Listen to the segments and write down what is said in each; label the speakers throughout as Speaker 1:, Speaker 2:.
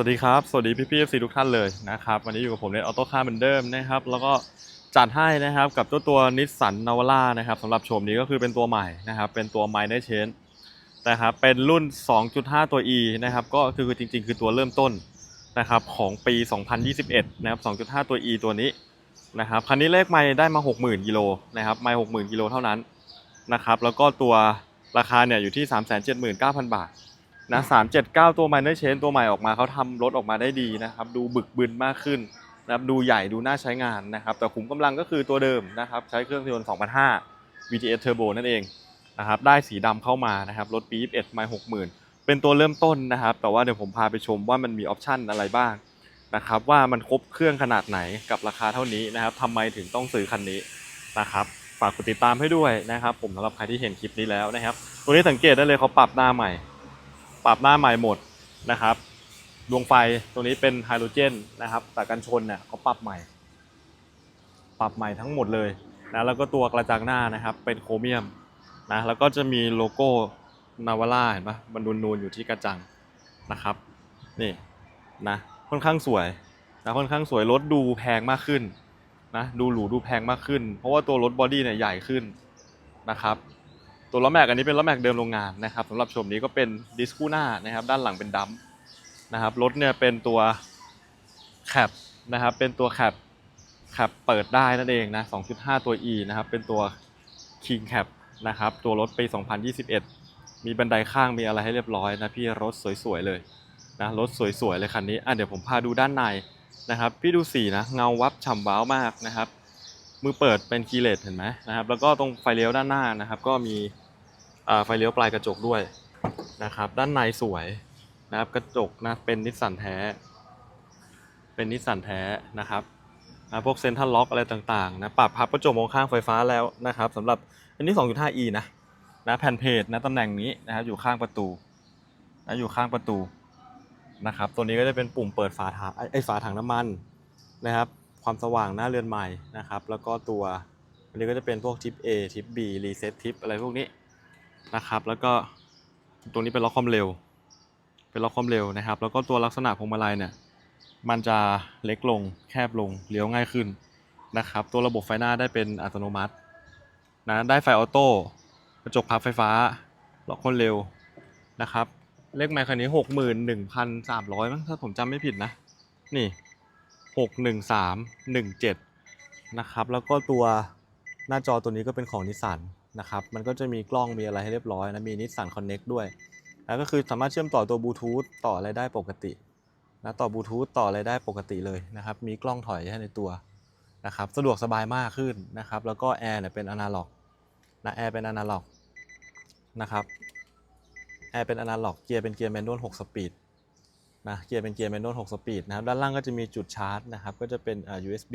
Speaker 1: วัสดีครับ สวัสดีพี่พี่ซีทุกท่านเลยนะครับวันนี้อยู่กับผมเนทออโต้คาร์เหมือนเดิมนะครับแล้วก็จัดให้นะครับกับตัวตัวนิสสันนาวาร่านะครับสำหรับโฉมนี้ก็คือเป็นตัวใหม่นะครับเป็นตัว m i n o r Change นะครับเป็นรุ่น 2.5 ตัว E นะครับก็คือจริง ๆ คือตัวเริ่มต้นนะครับของปี 2021 นะครับ 2.5 ตัว E ตัวนี้นะครับคันนี้เลขไมล์ได้มา 60,000กิโลนะครับไมล์60,000กิโลเท่านั้นนะครับแล้วก็ตัวราคาเนี่ยอยู่ที่ 379,000 บาท นะ379ตัว minor change ตัวใหม่ออกมาเขาทำรถออกมาได้ดีนะครับ ดูบึกบึนมากขึ้นนะครับดูใหญ่ดูน่าใช้งานนะครับ แต่ขุมกำลังก็คือตัวเดิมนะครับ ใช้เครื่องยนต์2,500 VTS Turbo นั่นเองนะครับได้สีดำเข้ามานะครับรถปี 21 ไม่ 60,000 เป็นตัวเริ่มต้นนะครับ แต่ว่าเดี๋ยวผมพาไปชมว่ามันมีออปชันอะไรบ้างนะครับว่ามันครบเครื่องขนาดไหนกับราคาเท่านี้นะครับทำไมถึงต้องซื้อคันนี้นะครับฝากกดติดตามให้ด้วยนะครับ ผมสำหรับใครที่เห็นคลิปนี้แล้วนะครับ ตัวนี้สังเกตได้เลยเขาปรับหน้าใหม่ ปรับหน้าใหม่หมดนะครับดวงไฟตัวนี้เป็นไฮโดรเจนนะครับแต่กันชนเนี่ยเขาปรับใหม่ ปรับใหม่ทั้งหมดเลยนะแล้วก็ตัวกระจังหน้านะครับเป็นโครเมียมนะแล้วก็จะมีโลโก้นาวาร่าเห็นปะมันนูนๆอยู่ที่กระจังนะครับนี่นะค่อนข้างสวยนะค่อนข้างสวยรถดูแพงมากขึ้นนะดูหรูดูแพงมากขึ้น เพราะว่าตัวรถบอดี้เนี่ยใหญ่ขึ้นนะครับ ตัวล้อแม็กอันนี้เป็นล้อแม็กเดิมโรงงานนะครับสำหรับชมนี้ก็เป็นดิสคูหน้านะครับ ด้านหลังเป็นดัมป์นะครับรถเนี่ยเป็นตัวแคปนะครับ เป็นตัวแคปแคปเปิดได้นั่นเองนะ 2.5 ตัว E นะครับ เป็นตัว King Cap นะครับ ตัวรถปี 2021 มีบันไดข้างมีอะไรให้เรียบร้อยนะพี่รถสวยๆเลยนะรถสวยๆเลยคันนี้อะเดี๋ยวผมพาดูด้านในนะครับ พี่ดูสีนะเงาวับฉ่ำว้าวมากนะครับ มือเปิดเป็นคีเลสเห็นไหมนะครับ แล้วก็ตรงไฟเลี้ยวด้านหน้านะครับ ก็มีไฟเลี้ยวปลายกระจกด้วยนะครับ ด้านในสวยนะครับกระจกนะเป็นนิสสันแท้ เป็นนิสสันแท้นะครับอ่าพวกเซ็นทรัลล็อกอะไรต่างๆนะปรับพับกระจกมองข้างไฟฟ้าแล้วนะครับสำหรับอันนี้ 2.5e นะนะแผ่นเพจนะตำแหน่งนี้นะครับอยู่ข้างประตูนะอยู่ข้างประตูนะครับ ตัวนี้ก็จะเป็นปุ่มเปิดฝาถังไอ้ฝาถังน้ำมันนะครับ ความสว่างหน้าเรือนใหม่นะครับ แล้วก็ตัวอันนี้ก็จะเป็นพวกทิป A ทิป B รีเซ็ตทิปอะไรพวกนี้นะครับ แล้วก็ตัวนี้เป็นล็อกความเร็ว เป็นล็อกความเร็วนะครับ แล้วก็ตัวลักษณะพวงมาลัยเนี่ยมันจะเล็กลงแคบลงเลี้ยวง่ายขึ้นนะครับ ตัวระบบไฟหน้าได้เป็นอัตโนมัตินะได้ไฟออโต้กระจกพับไฟฟ้าล็อกความเร็วนะครับเลขไมค์คันนี้หกหมื่นหนึ่งพันสามร้อยมั้งถ้าผมจำไม่ผิดนะ นี่ หกหนึ่งสามหนึ่งเจ็ดนะครับ แล้วก็ตัวหน้าจอตัวนี้ก็เป็นของนิสสันนะครับ มันก็จะมีกล้องมีอะไรให้เรียบร้อยนะ มีนิสสันคอนเน็กด้วย แล้วก็คือสามารถเชื่อมต่อตัวบลูทูธต่ออะไรได้ปกตินะต่อบลูทูธต่ออะไรได้ปกติเลยนะครับ มีกล้องถอยให้ในตัวนะครับ สะดวกสบายมากขึ้นนะครับ แล้วก็แอร์เนี่ยเป็นอนาล็อกนะแอร์เป็นอนาล็อกนะครับแอร์เป็นอนาล็อกเกียร์เป็นเกียร์แมนนวล6สปีด นะเกียร์เป็นเกียร์แมนนวล6สปีดนะครับด้านล่างก็จะมีจุดชาร์จนะครับก็จะเป็นอ่า USB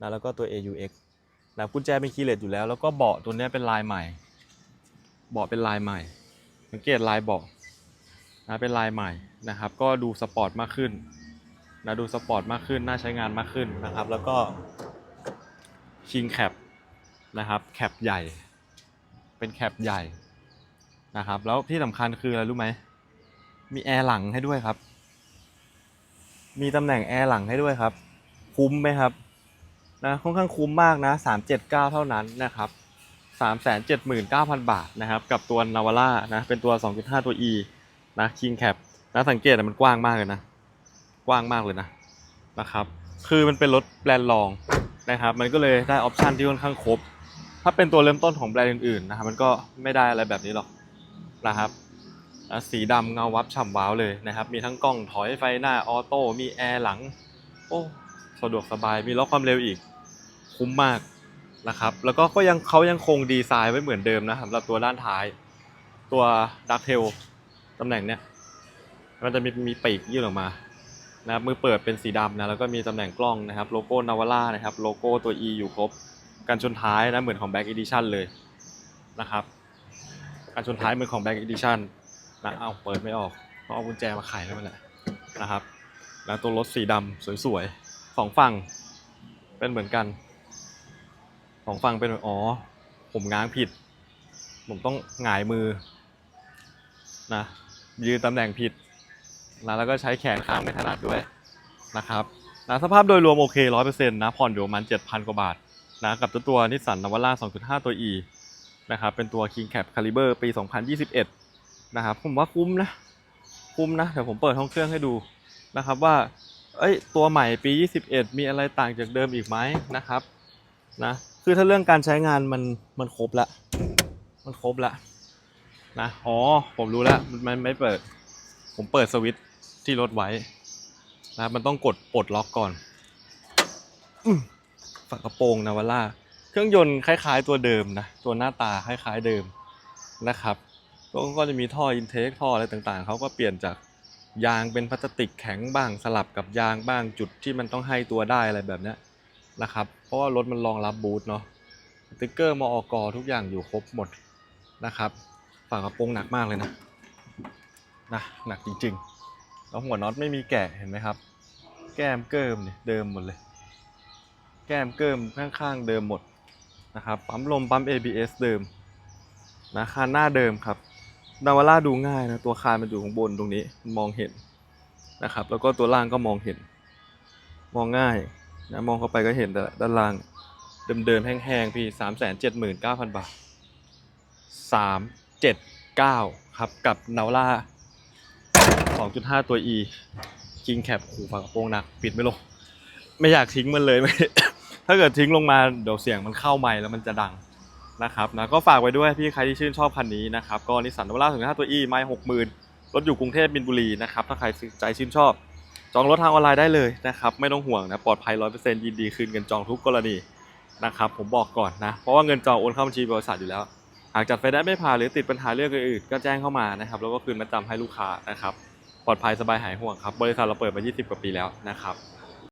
Speaker 1: นะแล้วก็ตัว AUX นะกุญแจเป็นคีย์เลสอยู่แล้ว แล้วก็เบาะตัวนี้เป็นลายใหม่ เบาะเป็นลายใหม่ สังเกตลายเบาะนะเป็นลายใหม่นะครับ ก็ดูสปอร์ตมากขึ้นนะดูสปอร์ตมากขึ้นน่าใช้งานมากขึ้นนะครับ แล้วก็คิงแคปนะครับแคปใหญ่ เป็นแคปใหญ่นะครับ แล้วที่สำคัญคืออะไรรู้ไหมมีแอร์หลังให้ด้วยครับ มีตำแหน่งแอร์หลังให้ด้วยครับ คุ้มไหมครับนะค่อนข้างคุ้มมากนะ 379 เท่านั้นนะครับ 379,000 บาทนะครับ กับตัวนาวาร่านะเป็นตัว 2.5 ตัว E นะ King Cap นะสังเกตมันกว้างมากเลยนะ กว้างมากเลยนะนะครับ คือมันเป็นรถแบรนด์รองนะครับ มันก็เลยได้ออปชันที่ค่อนข้างครบ ถ้าเป็นตัวเริ่มต้นของแบรนด์อื่นๆนะครับมันก็ไม่ได้อะไรแบบนี้หรอกนะครับ สีดำเงาวับฉ่ำว้าวเลยนะครับ มีทั้งกล้องถอยไฟหน้าออโต้ มีแอร์หลัง โอ้ สะดวกสบาย มีล็อกความเร็วอีก คุ้มมากนะครับ แล้วก็ก็ยังเขายังคงดีไซน์ไว้เหมือนเดิมนะสำหรับตัวด้านท้าย ตัวดักเทลตำแหน่งเนี้ย มันจะมีมีปีกยื่นออกมานะครับมือเปิดเป็นสีดำนะ แล้วก็มีตำแหน่งกล้องนะครับ โลโก้นาวาร่านะครับ โลโก้ตัว E อยู่ครบ กันชนท้ายนะ เหมือนของ Back Edition เลยนะครับกันชนท้ายเหมือนของ Back Edition นะเอาเปิดไม่ออกต้องเอากุญแจมาไขแล้วมันแหละนะครับ แล้วตัวรถสีดำสวยๆสองฝั่งเป็นเหมือนกันสองฝั่งเป็นอนอ๋อ ผมง้างผิด ผมต้องหงายมือนะยืนตำแหน่งผิดนะแล้วก็ใช้แขนข้างไม่ถนัดด้วยนะครับนะสภาพโดยรวมโอเคร้อยเปอร์เซ็นต์นะ ผ่อนอยู่ประมาณเจ็ดพันกว่าบาทนะกับตัวตัวนิสสันนาวาร่า2.5 ตัว E นะครับ เป็นตัว King Cap Caliber ปี 2021 นะครับผมว่าคุ้มนะคุ้มนะเดี๋ยวผมเปิดห้องเครื่องให้ดูนะครับว่าเอ้ยตัวใหม่ปี 21 มีอะไรต่างจากเดิมอีกไหมนะครับนะคือถ้าเรื่องการใช้งานมันมันครบละมันครบละนะอ๋อผมรู้แล้วมันไม่เปิด ผมเปิดสวิตช์ที่รถไว้นะมันต้องกดปลดล็อกก่อนฝากระโปรงนาวาร่าเครื่องยนต์คล้าย ๆ ตัวเดิมนะตัวหน้าตาคล้าย ๆเดิมนะครับ ก็ก็จะมีท่ออินเทคท่ออะไรต่างๆ เขาก็เปลี่ยนจากยางเป็นพลาสติกแข็งบ้างสลับกับยางบ้างจุดที่มันต้องให้ตัวได้อะไรแบบนี้นะครับ เพราะว่ารถมันรองรับบูทเนาะสติ๊กเกอร์มอกทุกอย่างอยู่ครบหมดนะครับฝากระโปรงหนักมากเลยนะนะหนักจริงๆ แล้วหัวน็อตไม่มีแกะเห็นไหมครับ แก้มเกิมเนี่ยเดิมหมดเลย แก้มเกิมข้างๆเดิมหมดนะครับปั๊มลมปั๊ม ABS เดิมนะคานหน้าเดิมครับ นาวาร่าดูง่ายนะ ตัวคานมันอยู่ข้างบนตรงนี้มองเห็นนะครับ แล้วก็ตัวล่างก็มองเห็น มองง่ายนะมองเข้าไปก็เห็นแต่ด้านล่างเดิมๆแห้งๆพี่สามแสนเจ็ดหมื่นเก้าพันบาทสามเจ็ดเก้าครับกับนาวาร่าสองจุดห้าตัว E คิงแคปหูฝากระโปรงหนัก ปิดไม่ลง ไม่อยากทิ้งมันเลยไม่ถ้าเกิดทิ้งลงมาเดี๋ยวเสียงมันเข้าไมค์แล้วมันจะดัง นะครับนะก็ฝากไว้ด้วยพี่ใครที่ชื่นชอบคันนี้นะครับก็นิสสันนวร่าถึง5ตัว E ไม่หกหมื่นรถอยู่กรุงเทพมินบุรีนะครับถ้าใครใจชื่นชอบ จองรถทางออนไลน์ได้เลยนะครับไม่ต้องห่วงนะปลอดภัยร้อยเปอร์เซ็นต์ยินดีคืนเงินจองทุกกรณีนะครับผมบอกก่อนนะเพราะว่าเงินจองโอนเข้าบัญชีบริษัทอยู่แล้ว หากจัดไฟแนนซ์ไม่ผ่านหรือติดปัญหาเรื่องอื่นๆก็แจ้งเข้ามานะครับแล้วก็คืนมาจำให้ลูกค้านะครับปลอดภัยสบายหายห่วงครับบริษัทเราเปิดมา 20 กว่าปีแล้วนะครับ